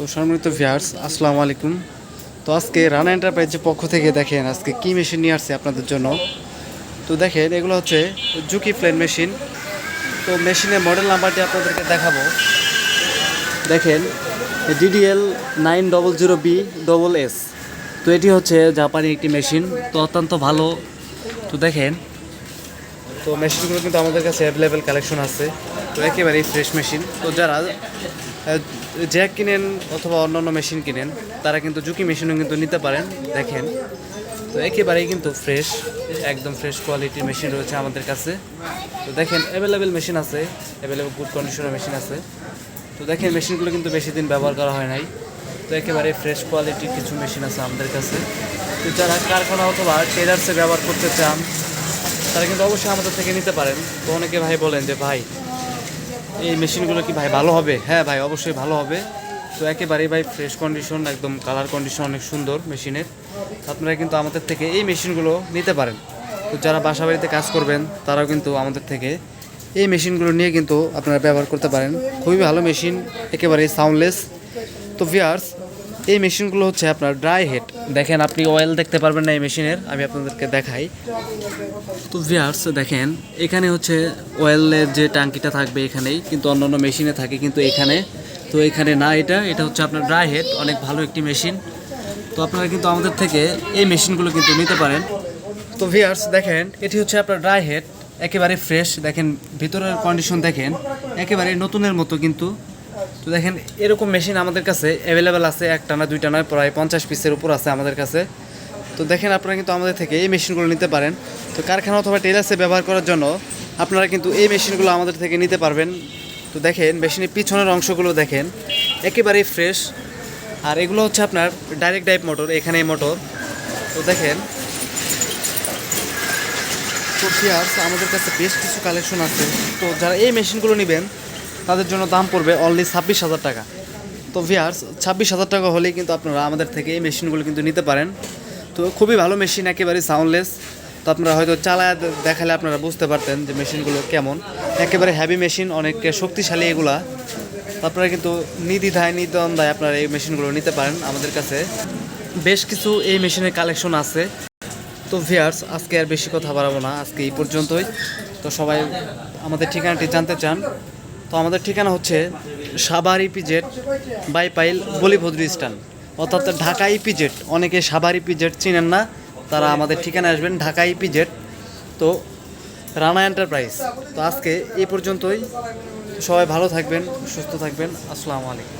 তো সম্মানিত ভিয়ার্স আসসালামু আলাইকুম। তো আজকে রানা এন্টারপ্রাইজের পক্ষ থেকে দেখেন আজকে কী মেশিন নিয়ে আসছে আপনাদের জন্য। তো দেখেন, এগুলো হচ্ছে জুকি প্লেন মেশিন তো মেশিনের মডেল নাম্বারটি আপনাদেরকে দেখাবো। দেখেন DDL nine double zero B double S তো এটি হচ্ছে জাপানি একটি মেশিন তো অত্যন্ত ভালো। তো দেখেন, তো মেশিনগুলো কিন্তু আমাদের কাছে অ্যাভেলেবেল কালেকশন আছে। তো একেবারেই ফ্রেশ মেশিন তো যারা জ্যাক কিনেন অথবা অন্যান্য মেশিন কিনেন, তারা কিন্তু ঝুঁকি মেশিনও কিন্তু নিতে পারেন, দেখেন। তো একেবারেই কিন্তু ফ্রেশ একদম ফ্রেশ কোয়ালিটির মেশিন রয়েছে আমাদের কাছে। তো দেখেন অ্যাভেলেবেল মেশিন আছে অ্যাভেলেবেল গুড কন্ডিশনের মেশিন আছে। তো দেখেন, মেশিনগুলো কিন্তু বেশি দিন ব্যবহার করা হয় নাই। তো একেবারে ফ্রেশ কোয়ালিটির কিছু মেশিন আছে আমাদের কাছে। তো যারা কারখানা অথবা টেলার্সে ব্যবহার করতে চান, তারা কিন্তু অবশ্যই আমাদের থেকে নিতে পারেন। তো অনেকে ভাই বলেন যে, ভাই এই মেশিনগুলো কি ভাই ভালো হবে? হ্যাঁ ভাই, অবশ্যই ভালো হবে। তো একেবারেই ভাই ফ্রেশ কন্ডিশন একদম কালার কন্ডিশন অনেক সুন্দর মেশিনের। আপনারা কিন্তু আমাদের থেকে এই মেশিনগুলো নিতে পারেন। তো যারা বাসা বাড়িতে কাজ করবেন, তারাও কিন্তু আমাদের থেকে এই মেশিনগুলো নিয়ে কিন্তু আপনারা ব্যবহার করতে পারেন। খুবই ভালো মেশিন একেবারেই সাউন্ডলেস তো ভিয়ার্স এই মেশিনগুলো হচ্ছে আপনার ড্রাই হেড দেখেন, আপনি অয়েল দেখতে পারবেন না এই মেশিনের, আমি আপনাদেরকে দেখাই। তো ভিয়ার্স দেখেন, এখানে হচ্ছে অয়েলের যে ট্যাঙ্কিটা থাকবে এখানেই, কিন্তু অন্যান্য মেশিনে থাকে, কিন্তু এখানে। তো এখানে না এটা এটা হচ্ছে আপনার ড্রাই হেড অনেক ভালো একটি মেশিন। তো আপনারা কিন্তু আমাদের থেকে এই মেশিনগুলো কিন্তু নিতে পারেন। তো ভিয়ার্স দেখেন, এটি হচ্ছে আপনার ড্রাই হেড একেবারে ফ্রেশ দেখেন, ভিতরের কন্ডিশন দেখেন, একেবারে নতুনের মতো কিন্তু। তো দেখেন, এরকম মেশিন আমাদের কাছে অ্যাভেলেবেল আছে একটা না দুইটা নয় প্রায় পঞ্চাশ পিসের উপর আছে আমাদের কাছে। তো দেখেন আপনারা কিন্তু আমাদের থেকে এই মেশিনগুলো নিতে পারেন। তো কারখানা অথবা টেলার্সে ব্যবহার করার জন্য আপনারা কিন্তু এই মেশিনগুলো আমাদের থেকে নিতে পারবেন। তো দেখেন, মেশিনের পিছনের অংশগুলো দেখেন, একেবারেই ফ্রেশ আর এগুলো হচ্ছে আপনার ডাইরেক্ট ডাইভ মোটর এখানে মোটর তো দেখেন, তো আমাদের কাছে বেশ কিছু কালেকশন আছে। তো যারা এই মেশিনগুলো নেবেন, তাদের জন্য দাম পড়বে অনলি ছাব্বিশ হাজার টাকা। তো ভিয়ার্স ছাব্বিশ হাজার টাকা হলেই কিন্তু আপনারা আমাদের থেকে এই মেশিনগুলো কিন্তু নিতে পারেন। তো খুবই ভালো মেশিন একেবারে সাউন্ডলেস তো আপনারা হয়তো চালায় দেখালে আপনারা বুঝতে পারতেন যে মেশিনগুলো কেমন। একেবারে হ্যাভি মেশিন অনেক শক্তিশালী এগুলা। আপনারা কিন্তু নির্দ্বিধায়, নির্দ্বন্দ্বায় আপনারা এই মেশিনগুলো নিতে পারেন আমাদের কাছে। বেশ কিছু এই মেশিনের কালেকশন আছে। তো ভিয়ার্স আজকে আর বেশি কথা বাড়াবো না, আজকে এই পর্যন্তই। তো সবাই আমাদের ঠিকানাটি জানতে চান। তো আমাদের ঠিকানা হচ্ছে সাভার ইপিজেড বাইপাইল বলিভদ্র স্টান অর্থাৎ ঢাকা ইপিজেট অনেকে সাভার ইপিজেট চিনেন না, তারা আমাদের ঠিকানায় আসবেন, ঢাকা ইপিজেট তো রানা এন্টারপ্রাইজ। তো আজকে এ পর্যন্তই। সবাই ভালো থাকবেন, সুস্থ থাকবেন। আসসালামু আলাইকুম।